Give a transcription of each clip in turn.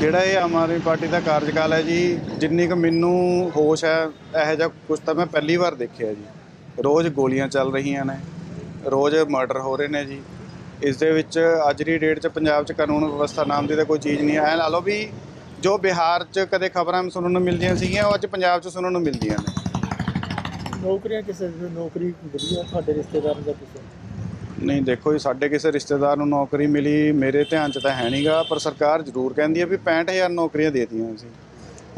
ਜਿਹੜਾ ਇਹ ਆਮ ਆਦਮੀ ਪਾਰਟੀ ਦਾ ਕਾਰਜਕਾਲ ਹੈ ਜੀ, ਜਿੰਨੀ ਕੁ ਮੈਨੂੰ ਹੋਸ਼ ਹੈ, ਇਹੋ ਜਿਹਾ ਕੁਝ ਤਾਂ ਮੈਂ ਪਹਿਲੀ ਵਾਰ ਦੇਖਿਆ ਜੀ। ਰੋਜ਼ ਗੋਲੀਆਂ ਚੱਲ ਰਹੀਆਂ ਨੇ, ਰੋਜ਼ ਮਰਡਰ ਹੋ ਰਹੇ ਨੇ ਜੀ। ਇਸ ਦੇ ਵਿੱਚ ਅੱਜ ਦੀ ਡੇਟ 'ਚ ਪੰਜਾਬ 'ਚ ਕਾਨੂੰਨ ਵਿਵਸਥਾ ਨਾਮ ਦੀ ਤਾਂ ਕੋਈ ਚੀਜ਼ ਨਹੀਂ ਹੈ। ਲਾ ਲਓ ਵੀ ਜੋ ਬਿਹਾਰ 'ਚ ਕਦੇ ਖਬਰਾਂ ਸੁਣਨ ਨੂੰ ਮਿਲਦੀਆਂ ਸੀਗੀਆਂ, ਉਹ ਅੱਜ ਪੰਜਾਬ 'ਚ ਸੁਣਨ ਨੂੰ ਮਿਲਦੀਆਂ ਨੇ। ਨੌਕਰੀਆਂ ਕਿਸੇ ਨੂੰ ਨੌਕਰੀ ਵਧੀਆ, ਤੁਹਾਡੇ ਰਿਸ਼ਤੇਦਾਰਾਂ ਦਾ ਕਿਸੇ ਨਹੀਂ ਦੇਖੋ ਜੀ ਸਾਡੇ ਕਿਸੇ ਰਿਸ਼ਤੇਦਾਰ ਨੂੰ ਨੌਕਰੀ ਮਿਲੀ ਮੇਰੇ ਧਿਆਨ 'ਚ ਤਾਂ ਹੈ ਨਹੀਂਗਾ ਪਰ ਸਰਕਾਰ ਜ਼ਰੂਰ ਕਹਿੰਦੀ ਹੈ ਵੀ 65000 ਨੌਕਰੀਆਂ ਦੇ ਦਿੱਤੀਆਂ ਸੀ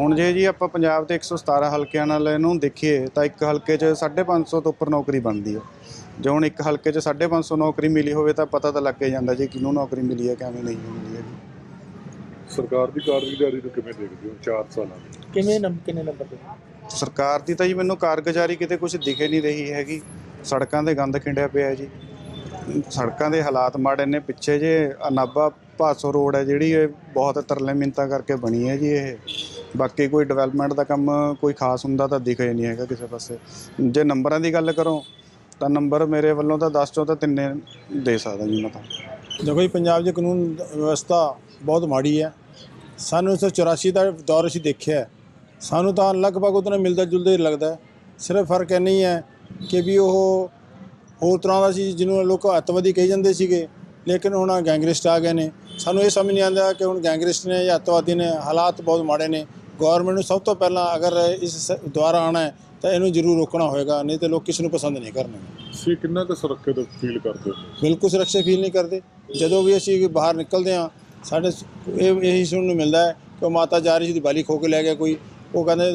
ਹੁਣ ਜੇ ਜੀ ਆਪਾਂ ਪੰਜਾਬ ਤੇ 117 ਹਲਕਿਆਂ ਨਾਲ ਇਹਨੂੰ ਦੇਖੀਏ ਤਾਂ ਇੱਕ ਹਲਕੇ 'ਚ 550 ਤੋਂ ਉੱਪਰ ਨੌਕਰੀ ਬਣਦੀ ਹੈ। ਜੇ ਹੁਣ ਇੱਕ ਹਲਕੇ 'ਚ 550 ਨੌਕਰੀ ਮਿਲੀ ਹੋਵੇ ਤਾਂ ਪਤਾ ਤਾਂ ਲੱਗ ਹੀ ਜਾਂਦਾ ਜੀ ਕਿਹਨੂੰ ਨੌਕਰੀ ਮਿਲੀ ਹੈ ਕਿਵੇਂ ਨਹੀਂ ਮਿਲੀ ਹੈ। ਸਰਕਾਰ ਦੀ ਕਾਰਗੁਜ਼ਾਰੀ ਨੂੰ ਕਿਵੇਂ ਦੇਖਦੇ ਹੋ 4 ਸਾਲਾਂ ਦੀ? ਕਿਵੇਂ ਨੰਬ ਕਿੰਨੇ ਨੰਬਰ ਤੇ ਸਰਕਾਰ ਦੀ ਤਾਂ ਜੀ ਮੈਨੂੰ ਕਾਰਗੁਜ਼ਾਰੀ ਕਿਤੇ ਕੁਝ ਦਿਖੇ ਨਹੀਂ ਰਹੀ ਹੈਗੀ। ਸੜਕਾਂ ਤੇ ਗੰਦ ਖਿੰਡਿਆ ਪਿਆ ਹੈ ਜੀ। ਸੜਕਾਂ ਦੇ ਹਾਲਾਤ ਮਾੜੇ ਨੇ, ਪਿੱਛੇ ਜੇ ਅਨਾਬਾ ਭਾਸੋ ਰੋਡ ਹੈ ਜਿਹੜੀ, ਇਹ ਬਹੁਤ ਤਰਲੇ ਮਿੰਤਾ ਕਰਕੇ ਬਣੀ ਹੈ ਜੀ ਇਹ। ਬਾਕੀ ਕੋਈ ਡਿਵੈਲਪਮੈਂਟ ਦਾ ਕੰਮ ਕੋਈ ਖਾਸ ਹੁੰਦਾ ਤਾਂ ਦਿਖਿਆ ਹੀ ਨਹੀਂ ਹੈਗਾ ਕਿਸੇ ਪਾਸੇ। ਜੇ ਨੰਬਰਾਂ ਦੀ ਗੱਲ ਕਰੋ, ਤਾਂ ਨੰਬਰ ਮੇਰੇ ਵੱਲੋਂ ਤਾਂ 10 ਚੋਂ ਤਾਂ ਤਿੰਨੇ ਦੇ ਸਕਦਾ ਜੀ ਮੈਂ ਤਾਂ। ਦੇਖੋ ਜੀ, ਪੰਜਾਬ ਦੀ ਕਾਨੂੰਨ ਵਿਵਸਥਾ ਬਹੁਤ ਮਾੜੀ ਹੈ। ਸਾਨੂੰ 1984 ਦਾ ਦੌਰ ਅਸੀਂ ਦੇਖਿਆ ਸਾਨੂੰ ਤਾਂ ਲਗਭਗ ਉਤਨਾ ਮਿਲਦਾ ਜੁਲਦਾ ਹੀ ਲੱਗਦਾ ਸਿਰਫ ਫ਼ਰਕ ਇੰਨਾ ਹੀ ਹੈ ਕਿ ਵੀ ਉਹ ਹੋਰ ਤਰ੍ਹਾਂ ਦਾ ਸੀ ਜਿਹਨੂੰ ਲੋਕ ਅੱਤਵਾਦੀ ਕਹੀ ਜਾਂਦੇ ਸੀਗੇ। ਲੇਕਿਨ ਹੁਣ ਗੈਂਗਰਿਸਟ ਆ ਗਏ ਨੇ। ਸਾਨੂੰ ਇਹ ਸਮਝ ਨਹੀਂ ਆਉਂਦਾ ਕਿ ਹੁਣ ਗੈਂਗਰਿਸਟ ਨੇ ਜਾਂ ਅੱਤਵਾਦੀ ਨੇ ਹਾਲਾਤ ਬਹੁਤ ਮਾੜੇ ਨੇ। ਗਵਰਨਮੈਂਟ ਨੂੰ ਸਭ ਤੋਂ ਪਹਿਲਾਂ ਅਗਰ ਇਸ ਦੁਆਰਾ ਆਉਣਾ ਹੈ ਤਾਂ ਇਹਨੂੰ ਜ਼ਰੂਰ ਰੋਕਣਾ ਹੋਏਗਾ ਨਹੀਂ ਤੇ ਲੋਕ ਕਿਸ ਨੂੰ ਪਸੰਦ ਨਹੀਂ ਕਰਨਗੇ। ਤੁਸੀਂ ਕਿੰਨਾ ਕੁ ਸੁਰੱਖਿਅਤ ਫੀਲ ਕਰਦੇ ਹੋ? ਬਿਲਕੁਲ ਸੁਰੱਖਿਆ ਫੀਲ ਨਹੀਂ ਕਰਦੇ। ਜਦੋਂ ਵੀ ਅਸੀਂ ਬਾਹਰ ਨਿਕਲਦੇ ਹਾਂ ਸਾਡੇ ਇਹ ਇਹੀ ਸੁਣਨ ਨੂੰ ਮਿਲਦਾ ਹੈ ਕਿ ਉਹ ਮਾਤਾ ਜਾ ਰਹੀ ਸੀ ਦੀਵਾਲੀ ਖੋ ਕੇ ਲੈ ਗਿਆ ਕੋਈ। ਉਹ ਕਹਿੰਦੇ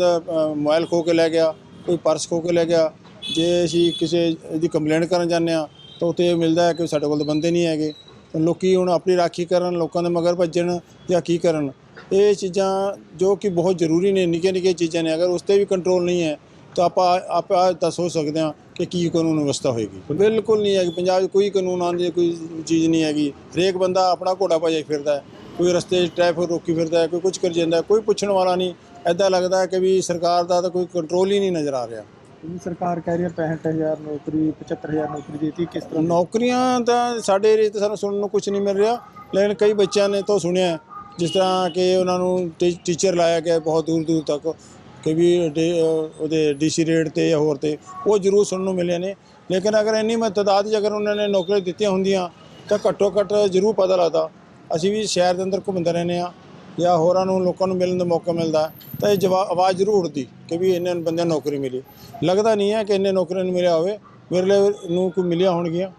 ਮੋਬਾਈਲ ਖੋ ਕੇ ਲੈ ਗਿਆ ਕੋਈ ਪਰਸ ਖੋ ਕੇ ਲੈ ਗਿਆ। ਜੇ ਅਸੀਂ ਕਿਸੇ ਦੀ ਕੰਪਲੇਂਟ ਕਰਨ ਜਾਂਦੇ ਹਾਂ, ਤਾਂ ਉੱਥੇ ਇਹ ਮਿਲਦਾ ਹੈ ਕਿ ਸਾਡੇ ਕੋਲ ਤਾਂ ਬੰਦੇ ਨਹੀਂ ਹੈਗੇ। ਤਾਂ ਲੋਕੀ ਹੁਣ ਆਪਣੀ ਰਾਖੀ ਕਰਨ, ਲੋਕਾਂ ਦੇ ਮਗਰ ਭੱਜਣ ਜਾਂ ਕੀ ਕਰਨ। ਇਹ ਚੀਜ਼ਾਂ ਜੋ ਕਿ ਬਹੁਤ ਜ਼ਰੂਰੀ ਨੇ, ਨਿੱਕੀਆਂ ਨਿੱਕੀਆਂ ਚੀਜ਼ਾਂ ਨੇ, ਅਗਰ ਉਸ 'ਤੇ ਵੀ ਕੰਟਰੋਲ ਨਹੀਂ ਹੈ, ਤਾਂ ਆਪਾਂ ਆਪਾਂ ਤਾਂ ਸੋਚ ਸਕਦੇ ਹਾਂ ਕਿ ਕੀ ਕਾਨੂੰਨ ਵਿਵਸਥਾ ਹੋਏਗੀ। ਬਿਲਕੁਲ ਨਹੀਂ ਹੈਗੀ। ਪੰਜਾਬ 'ਚ ਕੋਈ ਕਾਨੂੰਨ ਆਉਣ ਦੀ ਕੋਈ ਚੀਜ਼ ਨਹੀਂ ਹੈਗੀ। ਹਰੇਕ ਬੰਦਾ ਆਪਣਾ ਘੋੜਾ ਭਜਾਈ ਫਿਰਦਾ ਹੈ। ਕੋਈ ਰਸਤੇ 'ਚ ਟ੍ਰੈਫਿਕ ਰੋਕੀ ਫਿਰਦਾ ਹੈ, ਕੋਈ ਕੁਝ ਕਰ ਜਾਂਦਾ ਕੋਈ ਪੁੱਛਣ ਵਾਲਾ ਨਹੀਂ। ਐਦਾਂ ਲੱਗਦਾ ਕਿ ਵੀ ਸਰਕਾਰ ਦਾ ਤਾਂ ਕੋਈ ਕੰਟਰੋਲ ਹੀ ਨਹੀਂ ਨਜ਼ਰ ਆ ਰਿਹਾ। ਇਹ ਸਰਕਾਰ ਕਹਿ ਰਹੀ ਹੈ 65000 ਨੌਕਰੀ 75000 ਨੌਕਰੀ ਦੇਤੀ, ਕਿਸ ਤਰ੍ਹਾਂ? ਨੌਕਰੀਆਂ ਤਾਂ ਸਾਡੇ ਏਰੀਏ ਤੇ ਸਾਨੂੰ ਸੁਣਨ ਨੂੰ ਕੁਝ ਨਹੀਂ ਮਿਲ ਰਿਹਾ, ਲੇਕਿਨ ਕਈ ਬੱਚਿਆਂ ਨੇ ਤਾਂ ਸੁਣਿਆ ਜਿਸ ਤਰ੍ਹਾਂ ਕਿ ਉਹਨਾਂ ਨੂੰ ਟੀ- ਟੀਚਰ ਲਾਇਆ ਗਿਆ ਬਹੁਤ ਦੂਰ ਦੂਰ ਤੱਕ, ਕਿ ਵੀ ਡੇ- ਅਹ ਉਹਦੇ ਡੀਸੀ ਰੇਟ ਤੇ ਜਾਂ ਹੋਰ ਤੇ, ਉਹ ਜ਼ਰੂਰ ਸੁਣਨ ਨੂੰ ਮਿਲੇ ਨੇ। ਲੇਕਿਨ ਅਗਰ ਇੰਨੀ ਮਤਦਾਦ 'ਚ ਅਗਰ ਉਹਨਾਂ ਨੇ ਨੌਕਰੀਆਂ ਦਿੱਤੀਆਂ ਹੁੰਦੀਆਂ, ਤਾਂ ਘੱਟੋ ਘੱਟ ਜ਼ਰੂਰ ਪਤਾ ਲੱਗਦਾ, ਅਸੀਂ ਵੀ ਸ਼ਹਿਰ ਦੇ ਅੰਦਰ ਘੁੰਮਦੇ ਰਹਿੰਦੇ ਆ ਜਾਂ ਹੋਰਾਂ ਨੂੰ ਲੋਕਾਂ ਨੂੰ ਮਿਲਣ ਦਾ ਮੌਕਾ ਮਿਲਦਾ। ਤਾਂ ਇਹ ਜਵਾ ਆਵਾਜ਼ ਜ਼ਰੂਰ ਉੱਠਦੀ ਕਿ ਵੀ ਇੰਨੇ ਬੰਦਿਆਂ ਨੂੰ ਨੌਕਰੀ ਮਿਲੀ। ਲੱਗਦਾ ਨਹੀਂ ਹੈ ਕਿ ਇੰਨੇ ਨੌਕਰੀਆਂ ਨੂੰ ਮਿਲਿਆ ਹੋਵੇ। ਮੇਰੇ ਲਈ ਨੂੰ ਕੋਈ ਮਿਲੀਆਂ ਹੋਣਗੀਆਂ।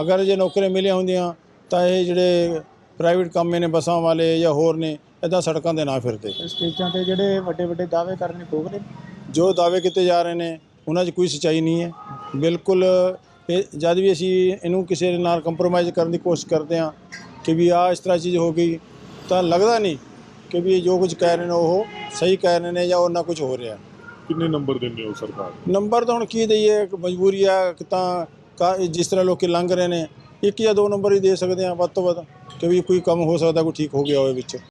ਅਗਰ ਜੇ ਨੌਕਰੀਆਂ ਮਿਲੀਆਂ ਹੁੰਦੀਆਂ ਤਾਂ ਇਹ ਜਿਹੜੇ ਪ੍ਰਾਈਵੇਟ ਕੰਮ ਨੇ ਬੱਸਾਂ ਵਾਲੇ ਜਾਂ ਹੋਰ ਨੇ ਇਦਾਂ ਸੜਕਾਂ ਦੇ ਨਾ ਫਿਰਦੇ। ਸਟੇਜਾਂ ਤੇ ਜਿਹੜੇ ਵੱਡੇ ਵੱਡੇ ਦਾਅਵੇ ਕਰਨੇ ਕੋਗ ਨੇ? ਜੋ ਦਾਅਵੇ ਕੀਤੇ ਜਾ ਰਹੇ ਨੇ ਉਹਨਾਂ 'ਚ ਕੋਈ ਸੱਚਾਈ ਨਹੀਂ ਹੈ। ਬਿਲਕੁਲ ਜਦ ਵੀ ਅਸੀਂ ਇਹਨੂੰ ਕਿਸੇ ਨਾਲ ਕੰਪਰੋਮਾਈਜ਼ ਕਰਨ ਦੀ ਕੋਸ਼ਿਸ਼ ਕਰਦੇ ਹਾਂ ਕਿ ਵੀ ਆ ਇਸ ਤਰ੍ਹਾਂ ਚੀਜ਼ ਹੋ ਗਈ ਤਾਂ ਲੱਗਦਾ ਨਹੀਂ ਕਿ ਵੀ ਜੋ ਕੁਝ ਕਹਿ ਰਹੇ ਨੇ ਉਹ ਸਹੀ ਕਹਿ ਰਹੇ ਨੇ ਜਾਂ ਉਹਨਾਂ ਕੁਝ ਹੋ ਰਿਹਾ ਕਿੰਨੇ ਨੰਬਰ ਦਿੰਦੇ ਹੋ ਸਰਕਾਰ? ਨੰਬਰ ਤਾਂ ਹੁਣ ਕੀ ਦਈਏ ਇੱਕ ਮਜਬੂਰੀ ਆ ਕਿ ਤਾਂ ਜਿਸ ਤਰ੍ਹਾਂ ਲੋਕੀ ਲੰਘ ਰਹੇ ਨੇ ਇੱਕ ਜਾਂ ਦੋ ਨੰਬਰ ਹੀ ਦੇ ਸਕਦੇ ਆ ਵੱਧ ਤੋਂ ਵੱਧ ਕਿ ਵੀ ਕੋਈ ਕੰਮ ਹੋ ਸਕਦਾ ਕੋਈ ਠੀਕ ਹੋ ਗਿਆ ਹੋਵੇ ਵਿੱਚ